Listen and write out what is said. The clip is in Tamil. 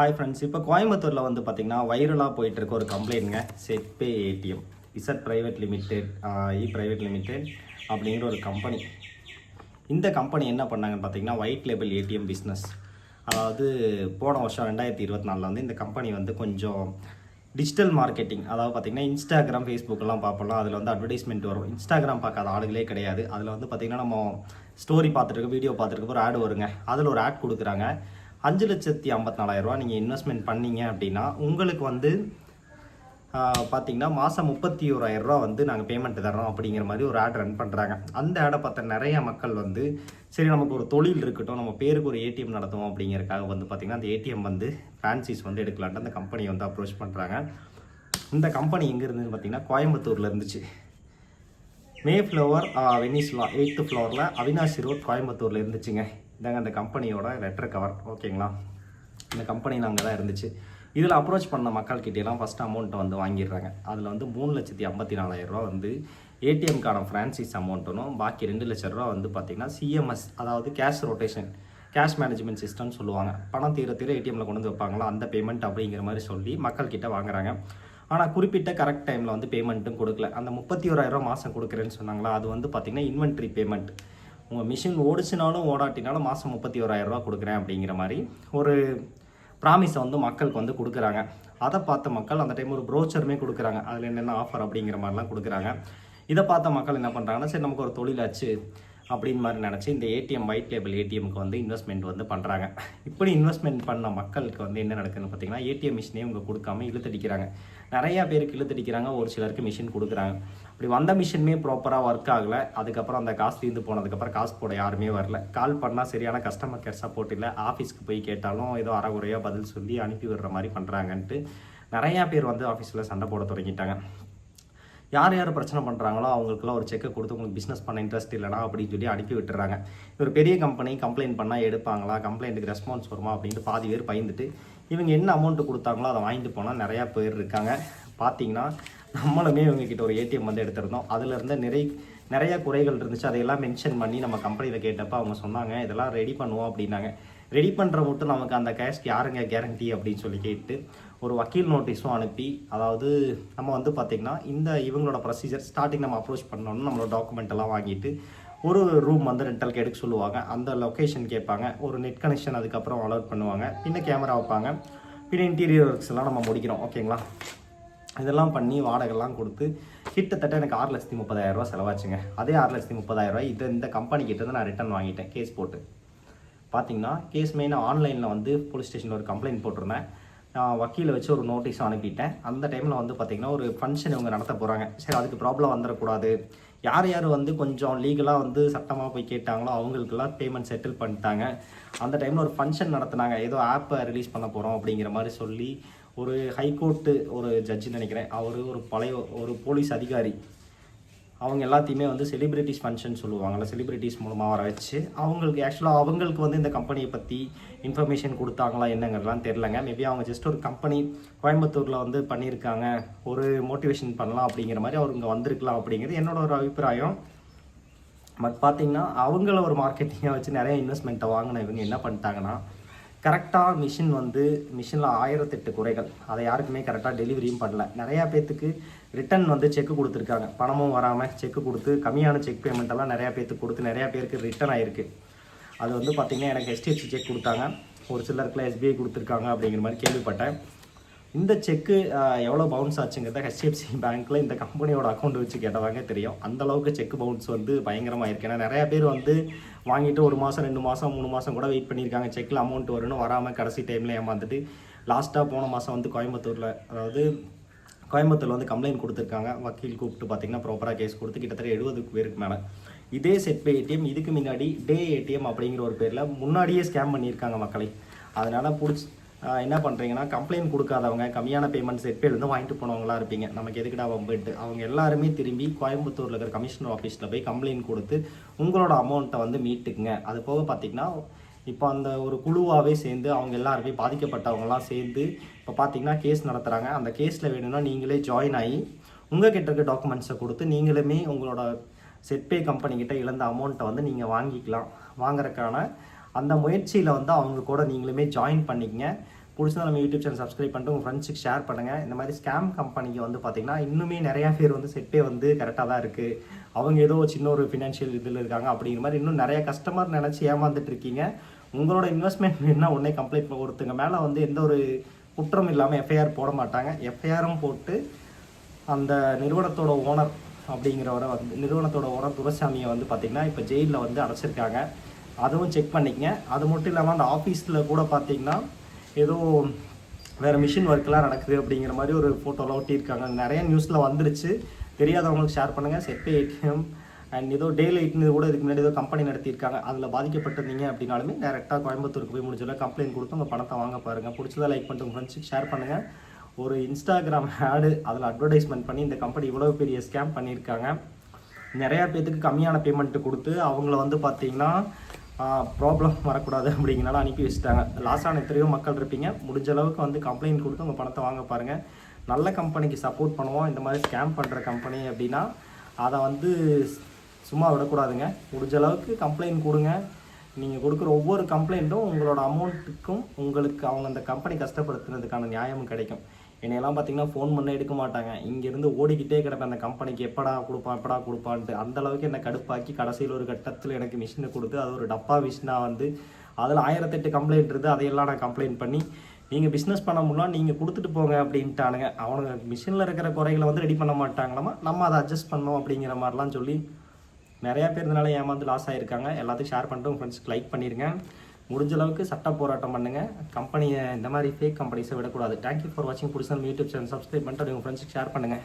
ஹாய் ஃப்ரெண்ட்ஸ் இப்போ கோயம்புத்தூரில் வந்து பார்த்தீங்கன்னா வைரலாக போயிட்டுருக்க ஒரு கம்ப்ளைண்ட்ங்க Setpay ATM Z private limited e private limited அப்படிங்கிற ஒரு கம்பெனி இந்த கம்பெனி என்ன பண்ணாங்கன்னு பார்த்தீங்கன்னா ஒயிட் லேபிள் ஏடிஎம் பிஸ்னஸ் அதாவது போன வருஷம் ரெண்டாயிரத்தி இருபத்தி நாலில் வந்து இந்த கம்பெனி வந்து கொஞ்சம் டிஜிட்டல் மார்க்கெட்டிங் அதாவது பார்த்தீங்கன்னா இன்ஸ்டாகிராம் ஃபேஸ்புக்கெல்லாம் பார்ப்போம்லாம் அதில் வந்து அட்வர்டைஸ்மெண்ட் வரும். இன்ஸ்டாகிராம் பார்க்காத ஆளுகளே கிடையாது. அதில் வந்து பார்த்திங்கன்னா நம்ம ஸ்டோரி பார்த்துருக்க வீடியோ பார்த்துருக்க ஒரு ஆடு வருங்க. அதில் ஒரு ஆட் கொடுக்குறாங்க. அஞ்சு லட்சத்தி ஐம்பத்தி நாலாயிரரூவா நீங்கள் இன்வெஸ்ட்மெண்ட் பண்ணீங்க அப்படின்னா உங்களுக்கு வந்து பார்த்தீங்கன்னா மாதம் முப்பத்தி ஓராயிரரூவா வந்து நாங்கள் பேமெண்ட் தர்றோம் அப்படிங்கிற மாதிரி ஒரு ஆட் ரன் பண்ணுறாங்க அந்த ஆடை பார்த்த நிறைய மக்கள் வந்து சரி நமக்கு ஒரு தொழில் இருக்கட்டும் நம்ம பேருக்கு ஒரு ஏடிஎம் நடத்துவோம் அப்படிங்கிறதுக்காக வந்து பார்த்திங்கன்னா அந்த ஏடிஎம் வந்து ஃபேன்சிஸ் வந்து எடுக்கலான்ட்டு அந்த கம்பெனி வந்து அப்ரோச் பண்ணுறாங்க இந்த கம்பெனி எங்கே இருந்துன்னு பார்த்தீங்கன்னா கோயம்புத்தூரில் இருந்துச்சு. மே ஃப்ளவர் வெனிஸ்லா எயித்து ஃப்ளோரில் அவினாசி ரோட் கோயம்புத்தூரில் இருந்துச்சுங்க. இதாங்க அந்த கம்பெனியோட லெட்டர் கவர் ஓகேங்களா இந்த கம்பெனி அங்கே தான் இருந்துச்சு. இதில் அப்ரோச் பண்ண மக்கள்கிட்டலாம் ஃபஸ்ட் அமௌண்ட்டை வந்து வாங்கிடுறாங்க. அதில் வந்து மூணு லட்சத்தி ஐம்பத்தி நாலாயிரரூவா வந்து ஏடிஎம்கான ஃப்ரான்சைஸ் அமௌண்ட்டும் பாக்கி ரெண்டு லட்ச ரூபா வந்து பார்த்திங்கன்னா சிஎம்எஸ் அதாவது கேஷ் ரொட்டேஷன் கேஷ் மேனேஜ்மெண்ட் சிஸ்டம்னு சொல்லுவாங்க. பணம் தீர தீர ஏடிஎம்மில் கொண்டு வந்து வைப்பாங்களா? அந்த பேமெண்ட் அப்படிங்கிற மாதிரி சொல்லி மக்கள்கிட்ட வாங்குறாங்க. ஆனால் குறிப்பிட்ட கரெக்ட் டைமில் வந்து பேமெண்ட்டும் கொடுக்கல. அந்த முப்பத்தி ஓராயிரம் மாதம் கொடுக்குறேன்னு சொன்னாங்களா? அது வந்து பார்த்திங்கன்னா இன்வென்ட்ரி பேமெண்ட் உங்கள் மிஷின் ஓடிச்சினாலும் ஓடாட்டினாலும் மாதம் முப்பத்தி ஓராயிரரூவா கொடுக்குறேன் அப்படிங்கிற மாதிரி ஒரு ப்ராமிஸை வந்து மக்களுக்கு வந்து கொடுக்குறாங்க. அதை பார்த்த மக்கள் அந்த டைம் ஒரு ப்ரோச்சருமே கொடுக்குறாங்க. அதில் என்னென்ன ஆஃபர் அப்படிங்கிற மாதிரிலாம் கொடுக்குறாங்க. இதை பார்த்த மக்கள் என்ன பண்ணுறாங்கன்னா சரி நமக்கு ஒரு தொழிலாச்சு அப்படின்னு மாதிரி நினச்சி இந்த ஏடிஎம் ஒயிட் லேபிள் ஏடிஎம்க்கு வந்து இன்வெஸ்ட்மெண்ட் வந்து பண்ணுறாங்க இப்படி இன்வெஸ்ட்மெண்ட் பண்ண மக்களுக்கு வந்து என்ன நடக்குதுன்னு பார்த்தீங்கன்னா ஏடிஎம் மிஷினே இவங்க கொடுக்காம இழுத்தடிக்கிறாங்க. நிறையா பேருக்கு இழுத்தடிக்கிறாங்க. ஒரு சிலருக்கு மிஷின் கொடுக்குறாங்க. அப்படி வந்த மிஷினுமே ப்ராப்பராக ஒர்க் ஆகலை. அதுக்கப்புறம் அந்த காசு தீர்ந்து போனதுக்கப்புறம் காசு போட யாருமே வரல. கால் பண்ணால் சரியான கஸ்டமர் கேர் சப்போர்ட் இல்லை. ஆஃபீஸ்க்கு போய் கேட்டாலும் ஏதோ அறகுறையாக பதில் சொல்லி அனுப்பி விடுற மாதிரி பண்ணுறாங்கன்ட்டு நிறையா பேர் வந்து ஆஃபீஸில் சண்டை போட தொடங்கிட்டாங்க. யார் யார் பிரச்சனை பண்ணுறாங்களோ அவங்களுக்குலாம் ஒரு செக்கை கொடுத்து உங்களுக்கு பிஸ்னஸ் பண்ண இன்ட்ரெஸ்ட் இல்லைனா அப்படின்னு சொல்லி அனுப்பி விட்டுறாங்க. ஒரு பெரிய கம்பெனி கம்ப்ளைண்ட் பண்ணால் எடுப்பாங்களா? கம்ப்ளைண்ட்டுக்கு ரெஸ்பான்ஸ் வருமா அப்படின்ட்டு பாதி பேர் பயந்துட்டு இவங்க என்ன அமௌண்ட்டு கொடுத்தாங்களோ அதை வாங்கிட்டு போனால் நிறையா பேர் இருக்காங்க. பார்த்தீங்கன்னா நம்மளுமே இவங்க கிட்ட ஒரு ஏடிஎம் வந்து எடுத்திருந்தோம். அதில் இருந்த நிறை நிறைய குறைகள் இருந்துச்சு. அதையெல்லாம் மென்ஷன் பண்ணி நம்ம கம்பெனியில் கேட்டப்போ அவங்க சொன்னாங்க இதெல்லாம் ரெடி பண்ணுவோம் அப்படின்னாங்க. ரெடி பண்ணுற மட்டும் நமக்கு அந்த கேஷ்க்கு யாருங்க கேரண்டி அப்படின்னு சொல்லி கேட்டு ஒரு வக்கீல் நோட்டீஸும் அனுப்பி அதாவது நம்ம வந்து பார்த்திங்கன்னா இந்த இவங்களோட ப்ரொசீஜர் ஸ்டார்டிங் நம்ம அப்ரோச் பண்ணோன்னு நம்மளோட டாக்குமெண்ட் எல்லாம் வாங்கிட்டு ஒரு ரூம் வந்து ரெண்டலுக்கு எடுக்க சொல்லுவாங்க. அந்த லொக்கேஷன் கேட்பாங்க. ஒரு நெட் கனெக்ஷன் அதுக்கப்புறம் அலோட் பண்ணுவாங்க. பின்ன கேமரா வைப்பாங்க. பின்ன இன்டீரியர் ஒர்க்ஸ் எல்லாம் நம்ம முடிக்கிறோம். ஓகேங்களா இதெல்லாம் பண்ணி வாடகைலாம் கொடுத்து கிட்டத்தட்ட எனக்கு ஆறு லட்சத்தி முப்பதாயிரம் செலவாச்சுங்க. அதே ஆறு லட்சத்தி முப்பதாயிரம் ரூபாய் இது இந்த கம்பெனி கிட்ட நான் ரிட்டர்ன் வாங்கிட்டேன் கேஸ் போட்டு. பார்த்தீங்கன்னா கேஸ் மெயினாக ஆன்லைனில் வந்து போலீஸ் ஸ்டேஷனில் ஒரு கம்ப்ளைண்ட் போட்டிருந்தேன். நான் வக்கீலை வச்சு ஒரு நோட்டீஸும் அனுப்பிட்டேன். அந்த டைமில் வந்து பார்த்திங்கன்னா ஒரு ஃபங்க்ஷன் இவங்க நடத்த போகிறாங்க சரி அதுக்கு ப்ராப்ளம் வந்துடக்கூடாது. யார் யார் வந்து கொஞ்சம் லீகலாக வந்து சட்டமாக போய் கேட்டாங்களோ அவங்களுக்கெல்லாம் பேமெண்ட் செட்டில் பண்ணிட்டாங்க. அந்த டைமில் ஒரு ஃபங்க்ஷன் நடத்துனாங்க. ஏதோ ஆப்பை ரிலீஸ் பண்ண போகிறோம் அப்படிங்கிற மாதிரி சொல்லி ஒரு ஹைகோர்ட்டு ஒரு ஜட்ஜி நினைக்கிறேன். அவர் ஒரு பழைய ஒரு போலீஸ் அதிகாரி. அவங்க எல்லாத்தையுமே வந்து செலிப்ரிட்டிஸ் ஃபங்க்ஷன் சொல்லுவாங்கள்ல செலிப்ரிட்டிஸ் மூலமாக வர வச்சு அவங்களுக்கு ஆக்சுவலாக அவங்களுக்கு வந்து இந்த கம்பெனியை பற்றி இன்ஃபர்மேஷன் கொடுத்தாங்களா என்னங்கிறலாம் தெரிலங்க மேபி அவங்க ஜஸ்ட் ஒரு கம்பெனி கோயம்புத்தூரில் வந்து பண்ணியிருக்காங்க. ஒரு மோட்டிவேஷன் பண்ணலாம் அப்படிங்கிற மாதிரி அவர் இங்கே வந்திருக்கலாம் அப்படிங்கிறது என்னோட ஒரு அபிப்பிராயம். பட் பார்த்தீங்கன்னா அவங்கள ஒரு மார்க்கெட்டிங்கை வச்சு நிறைய இன்வெஸ்ட்மெண்ட்டை வாங்கின இவங்க என்ன பண்ணிட்டாங்கன்னா கரெக்டாக மிஷின் வந்து மிஷினில் ஆயிரத்தெட்டு குறைகள். அதை யாருக்குமே கரெக்டாக டெலிவரியும் பண்ணல. நிறையா பேர்த்துக்கு ரிட்டன் வந்து செக் கொடுத்துருக்காங்க. பணமும் வராமல் செக் கொடுத்து கம்மியான செக் பேமெண்ட் எல்லாம் நிறையா பேர்த்துக்கு கொடுத்து நிறையா பேருக்கு ரிட்டன் ஆயிருக்கு. அது வந்து பார்த்திங்கன்னா எனக்கு ஹெச்டிஎஃப்சி செக் கொடுத்தாங்க. ஒரு சிலருக்குலாம் எஸ்பிஐ கொடுத்துருக்காங்க அப்படிங்கிற மாதிரி கேள்விப்பட்டேன். இந்த செக்கு எவ்வளோ பவுன்ஸ் ஆச்சுங்கிறத ஹெச்டிஎஃப்சி பேங்க்கில் இந்த கம்பெனியோட அக்கௌண்ட் வச்சு கேட்டவாங்க தெரியும். அந்த அளவுக்கு செக் பவுன்ஸ் வந்து பயங்கரமாக இருக்கு. ஏன்னா நிறையா பேர் வந்து வாங்கிட்டு ஒரு மாதம் ரெண்டு மாதம் மூணு மாதம் கூட வெயிட் பண்ணியிருக்காங்க. செக்கில் அமௌண்ட் வரும்னு வராமல் கடைசி டைமில் ஏமாந்துட்டு லாஸ்ட்டாக போன மாதம் வந்து கோயம்புத்தூரில் அதாவது கோயம்புத்தூரில் வந்து கம்ப்ளைண்ட் கொடுத்துருக்காங்க. வக்கீல் கூப்பிட்டு பார்த்தீங்கன்னா ப்ராப்பராக கேஸ் கொடுத்து கிட்டத்தட்ட எழுபது பேருக்கு மேலே. இதே செட்பே ஏடிஎம் இதுக்கு முன்னாடி டே ஏடிஎம் அப்படிங்கிற ஒரு பேரில் முன்னாடியே ஸ்கேம் பண்ணியிருக்காங்க மக்களை. அதனால் பிடிச்சி என்ன பண்ணுறீங்கன்னா கம்ப்ளைண்ட் கொடுக்காதவங்க கம்மியான பேமெண்ட் செட்பேலேருந்து வாங்கிட்டு போனவங்களா இருப்பீங்க. நமக்கு எதுக்குடா வம்பிட்டு அவங்க எல்லாருமே திரும்பி கோயம்புத்தூரில் இருக்கிற கமிஷனர் ஆஃபீஸில் போய் கம்ப்ளைண்ட் கொடுத்து உங்களோட அமௌண்ட்டை வந்து மீட்டுக்குங்க. அது போக பார்த்தீங்கன்னா இப்போ அந்த ஒரு குழுவாகவே சேர்ந்து அவங்க எல்லாருமே பாதிக்கப்பட்டவங்களாம் சேர்ந்து இப்போ பார்த்தீங்கன்னா கேஸ் நடத்துகிறாங்க அந்த கேஸில் வேணும்னா நீங்களே ஜாயின் ஆகி உங்கள் கிட்ட இருக்க டாக்குமெண்ட்ஸை கொடுத்து நீங்களுமே உங்களோட செட்பே கம்பெனிக்கிட்ட இழந்த அமௌண்ட்டை வந்து நீங்கள் வாங்கிக்கலாம். வாங்குறதுக்கான அந்த முயற்சியில் வந்து அவங்க கூட நீங்களுமே ஜாயின் பண்ணிக்கங்க. பிடிச்சா நம்ம யூடியூப் சேனல் சப்ஸ்கிரைப் பண்ணிட்டு உங்கள் ஃப்ரெண்ட்ஸுக்கு ஷேர் பண்ணுங்கள் இந்த மாதிரி ஸ்கேம் கம்பெனிக்கு வந்து பார்த்தீங்கன்னா இன்னுமே நிறையா பேர் வந்து செட்டே வந்து கரெக்டாக தான் இருக்குது அவங்க ஏதோ சின்ன ஒரு ஃபினான்ஷியல் இதில் இருக்காங்க அப்படிங்கிற மாதிரி இன்னும் நிறைய கஸ்டமர் நினச்சி ஏமாந்துட்டு இருக்கீங்க. உங்களோட இன்வெஸ்ட்மெண்ட் வேணால் உடனே கம்ப்ளைண்ட் ஒருத்தங்க மேலே வந்து எந்த ஒரு குற்றம் இல்லாமல் எஃப்ஐஆர் போட மாட்டாங்க. எஃப்ஐஆரும் போட்டு அந்த நிறுவனத்தோட ஓனர் அப்படிங்கிறவரை வந்து நிறுவனத்தோட ஓனர் துரசாமியை வந்து பார்த்திங்கன்னா இப்போ ஜெயிலில் வந்து அடைச்சிருக்காங்க. அதுவும் செக் பண்ணிக்கங்க. அது மட்டும் இல்லாமல் அந்த ஆஃபீஸில் கூட பார்த்தீங்கன்னா ஏதோ வேறு மிஷின் ஒர்க்கெலாம் நடக்குது அப்படிங்கிற மாதிரி ஒரு ஃபோட்டோலாம் ஒட்டியிருக்காங்க. நிறைய நியூஸில் வந்துருச்சு. தெரியாதவங்களுக்கு ஷேர் பண்ணுங்கள் செப்பே ஏடிஎம் அண்ட் ஏதோ டே லைட்னு கூட இதுக்கு முன்னாடி ஏதோ கம்பெனி நடத்தியிருக்காங்க. அதில் பாதிக்கப்பட்டிருந்தீங்க அப்படின்னாலுமே டேரெக்டாக கோயம்புத்தூருக்கு போய் முடிஞ்சல கம்ப்ளைண்ட் கொடுத்து உங்கள் பணத்தை வாங்க பாருங்கள் பிடிச்சதா லைக் பண்ணிட்டு ஃப்ரெண்ட்ஸுக்கு ஷேர் பண்ணுங்கள் ஒரு இன்ஸ்டாகிராம் ஆடு அதில் அட்வர்டைஸ்மெண்ட் பண்ணி இந்த கம்பெனி இவ்வளோ பெரிய ஸ்கேம் பண்ணியிருக்காங்க. நிறையா பேர்த்துக்கு கம்மியான பேமெண்ட்டு கொடுத்து அவங்கள வந்து பார்த்தீங்கன்னா ப்ராப்ளம் வரக்கூடாது அப்படிங்கிறனால அனுப்பி வச்சுட்டாங்க. லாஸான எத்தனையோ மக்கள் இருப்பீங்க. முடிஞ்ச அளவுக்கு வந்து கம்ப்ளைண்ட் கொடுத்து உங்கள் பணத்தை வாங்க பாருங்கள் நல்ல கம்பெனிக்கு சப்போர்ட் பண்ணுவோம். இந்த மாதிரி ஸ்கேம் பண்ணுற கம்பெனி அப்படின்னா அதை வந்து சும்மா விடக்கூடாதுங்க. முடிஞ்ச அளவுக்கு கம்ப்ளைண்ட் கொடுங்க. நீங்கள் கொடுக்குற ஒவ்வொரு கம்ப்ளைண்ட்டும் உங்களோட அமௌண்ட்டுக்கும் உங்களுக்கு அவங்க அந்த கம்பெனி கஷ்டப்படுத்துனதுக்கான நியாயமும் கிடைக்கும். என்னையெல்லாம் பார்த்தீங்கன்னா ஃபோன் பண்ண எடுக்க மாட்டாங்க. இங்கேருந்து ஓடிக்கிட்டே கிடப்பேன். அந்த கம்பெனிக்கு எப்படா கொடுப்பான் எப்படா கொடுப்பான்ட்டு. அந்தளவுக்கு என்னை கடுப்பாக்கி கடைசியில் ஒரு கட்டத்தில் எனக்கு மிஷினை கொடுத்து அது ஒரு டப்பா மிஷினாக வந்து அதில் ஆயிரத்தெட்டு கம்ப்ளைண்ட் இருக்குது அதையெல்லாம் நான் கம்ப்ளைண்ட் பண்ணி நீங்கள் பிஸ்னஸ் பண்ண முடியலாம் நீங்கள் கொடுத்துட்டு போங்க அப்படின்ட்டானுங்க. அவனுங்க மிஷினில் இருக்கிற குறைகளை வந்து ரெடி பண்ண மாட்டாங்களாமா? நம்ம அதை அட்ஜஸ்ட் பண்ணோம் அப்படிங்கிற மாதிரிலாம் சொல்லி நிறையா பேர் இருந்தனால ஏமாந்து லாஸ் ஆகிருக்காங்க எல்லாத்தையும் ஷேர் பண்ணிட்டு உங்கள் ஃப்ரெண்ட்ஸ்க்கு லைக் பண்ணிடுங்க முடிஞ்ச அளவுக்கு சட்ட போராட்டம் பண்ணுங்கள் கம்பெனியை இந்த மாதிரி ஃபேக் கம்பெனிஸை விடக்கூடாது. தேங்க்யூ ஃபார் வாட்சிங் பிடிச்சா யூடியூப் சேனல். சப்ஸ்கிரைப் பண்ணிட்டு உங்கள் ஃப்ரெண்ட்ஸுக்கு ஷேர் பண்ணுங்கள்